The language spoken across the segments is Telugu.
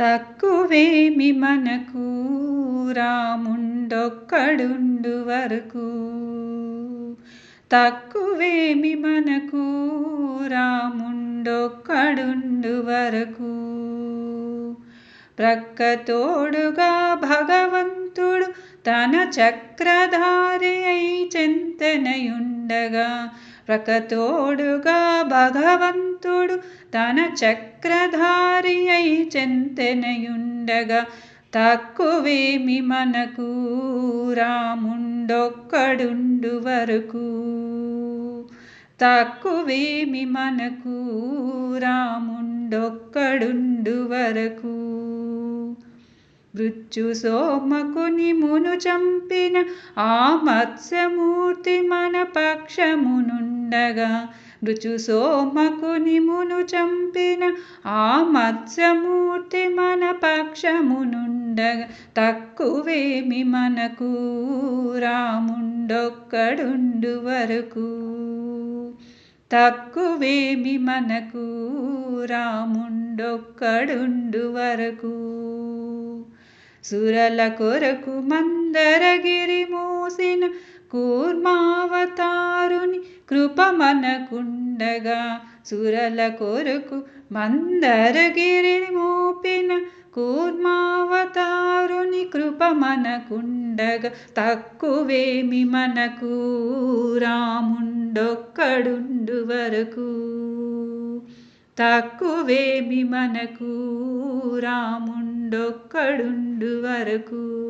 తక్కువేమి మనకు రాముండొక్కడుండు వరకు. తక్కువేమి మనకు రాముండొక్కడుండు వరకు. ప్రక్కతోడుగా భగవంతుడు తన చక్రధారి అయి చెంతనయుండగా ప్రకతోడుగా భగవంతుడు తన చక్రధారి అయి చెంతెనయుండగా తక్కువేమి మనకు రాముండొక్కడుండు వరకు. తక్కువేమి మనకు రాముండొక్కడుండు వరకు. మృత్యు సోమకుని మును చంపిన ఆ మత్స్యమూర్తి మన ఉండగా మృత్యు సోమకుని మును చంపిన ఆ మత్స్యమూర్తి మన పక్షమునుండగా తక్కువేమి మనకు రాముండొక్కడుండు వరకు. తక్కువేమి మనకు రాముండొక్కడుండు వరకు. సురల కొరకు మందరగిరి మూసిన కూర్మావతా కృప మనకుండగా సురల కొరకు మందరగిరి మోపిన కూర్మావతారుని కృప మనకుండగా తక్కువేమి మనకు రాముండొక్కడుండు వరకు. తక్కువేమి మనకు రాముండొక్కడుండు వరకు.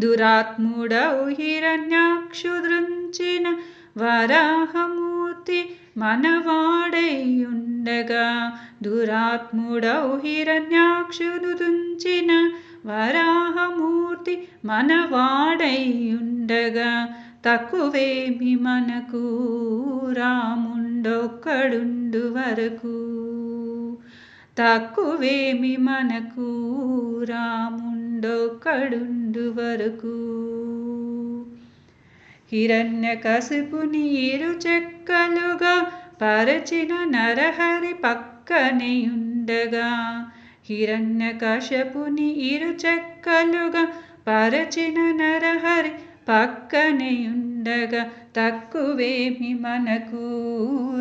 దురాత్ముడవు హిరణ్యాక్షుదృంచిన వరాహమూర్తి మనవాడైయుండగా. దురాత్ముడవు హిరణ్యాక్షును దుంచిన వరాహమూర్తి మనవాడైయుండగా. తక్కువేమి మనకు రాముండొక్కడుండు వరకు. తక్కువేమి మనకు? రాముండొక్కడుండు వరకు హిరణ్య కసుపు నీరు చెక్కలుగా పరచిన నరహరి పక్కనేయుండగా హిరణ్య కశపుని ఇరు చెక్కలుగా పరచిన నరహరి పక్కనేయుండగా తక్కువేమి మనకు?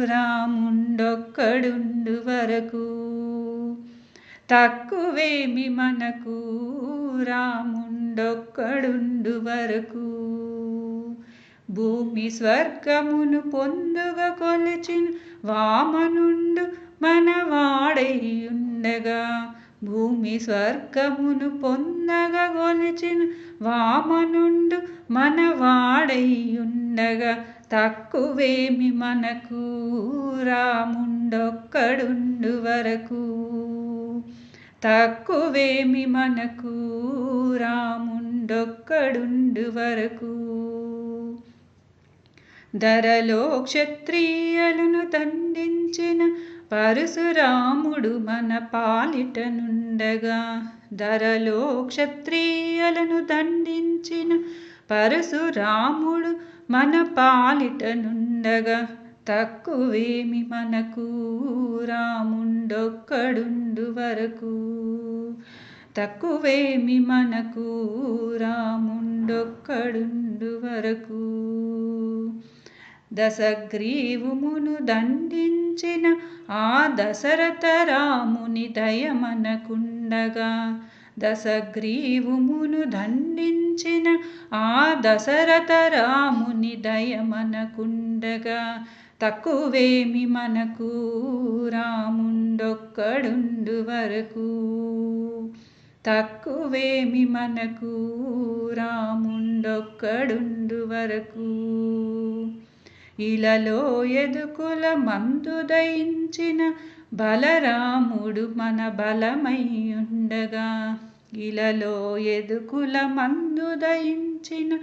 రాముండొక్కడుండు వరకు తక్కువేమి మనకు? రాముండొక్కడుండు వరకు. భూమి స్వర్గమును పొందుగా కొలిచిన వామనుండు మనవాడైయుండగా భూమి స్వర్గమును పొందగా కొలిచిన వామనుండు మనవాడైయుండగా తక్కువేమి మనకు? రాముండొక్కడుండు వరకు. తక్కువేమి మనకు రాముండొక్కడుండు వరకు. ధరలో క్షత్రియులను దండించిన పరశురాముడు మన పాలిటనుండగా ధరలో క్షత్రియులను దండించిన పరశురాముడు మన పాలిటనుండగా తక్కువేమి మనకు? రాముండొక్కడుండు వరకు. తక్కువేమి మనకు? రాముండొక్కడుండు వరకు. దశగ్రీవుమును దండించిన ఆ దశరథ రాముని దయ మనకుండగా దశగ్రీవుమును దండించిన ఆ దశరథ రాముని దయ మనకుండగా తక్కువేమి మనకు రాముండొక్కడుండు వరకు. తక్కువేమి మనకు రాముండొక్కడుండు వరకు. ఇలలో ఎదుకుల మందు దయించిన బలరాముడు మన బలమై ఉండగా ఇలలో ఎదుకుల మందు దయించిన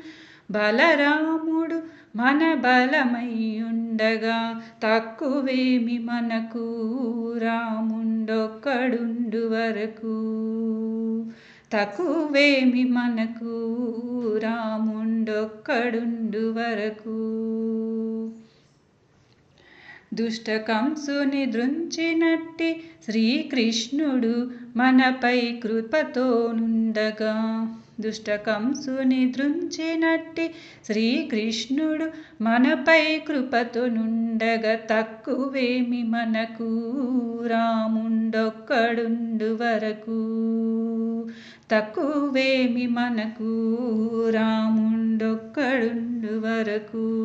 బలరాముడు మన బలమయ్యుండగా తక్కువేమి మనకు? రాముండొక్కడుండు వరకు. తక్కువేమి మనకు? రాముండొక్కడుండు వరకు. దుష్టకంసుని దృంచినట్టి శ్రీకృష్ణుడు మనపై కృపతో దుష్టకంసుని దృంచినట్టి శ్రీకృష్ణుడు మనపై కృపతో నుండగా తక్కువేమి మనకు. రాముండొక్కడుండు వరకు తక్కువేమి మనకు. రాముండొక్కడుండు వరకు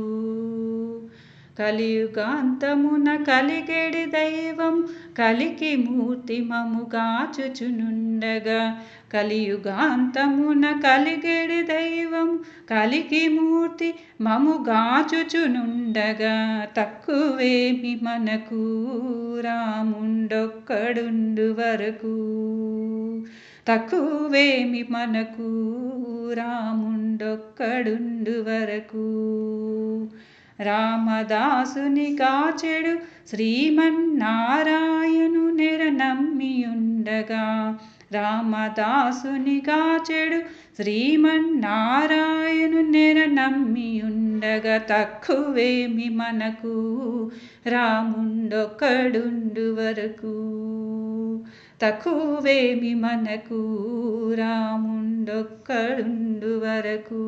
కలియుగాంతమున కలిగెడి దైవం కలికి మూర్తి మముగాచుచునుండగా కలియుగాంతమున కలిగెడి దైవం కలికి మూర్తి మము గాచుచునుండగా. తక్కువేమి మనకు రాముండొక్కడుండు వరకు. తక్కువేమి మనకు రాముండొక్కడుండు వరకు. రామదాసుని కాచెడు శ్రీమన్నారాయణు నెర నమ్మియుండగా. రామదాసుని కాచెడు శ్రీమన్నారాయణు నెరనమ్మియుండగా తక్కువేమి మనకు? రాముండొక్కడుండు వరకు తక్కువేమి మనకు? రాముండొక్కడుండు వరకు